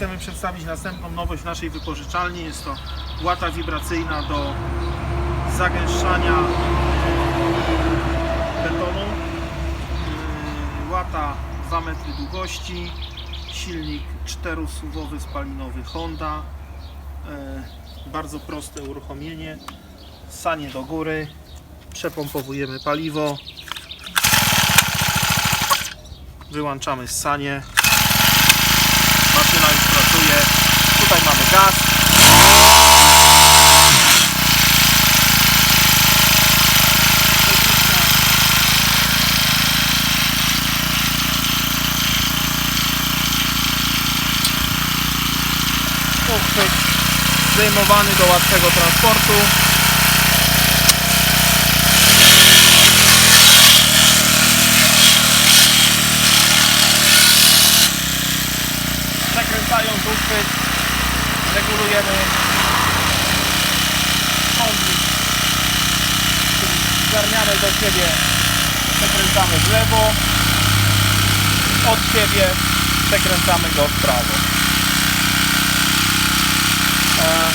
Chcemy przedstawić następną nowość naszej wypożyczalni. Jest to łata wibracyjna do zagęszczania betonu. Yy, Łata 2 metry długości, silnik 4-suwowy spalinowy Honda. Yy, Bardzo proste uruchomienie. Sanie do góry. Przepompowujemy paliwo. Wyłączamy sanie. Pracuje. Tutaj mamy gaz. Uchwyt zdejmowany do łatwego transportu. Przekręcając uchwyt regulujemy ciągnik, czyli zgarniamy do siebie, przekręcamy w lewo, od siebie przekręcamy go w prawo. E,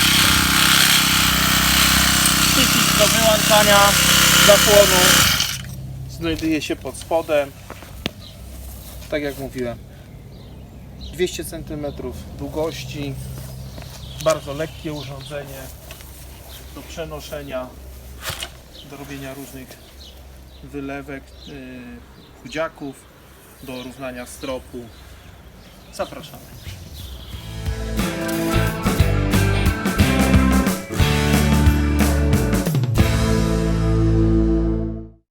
Przycisk do wyłączania zapłonu znajduje się pod spodem. Tak jak mówiłem, 200 cm długości, bardzo lekkie urządzenie do przenoszenia, do robienia różnych wylewek, yy, chudziaków, do równania stropu. Zapraszamy.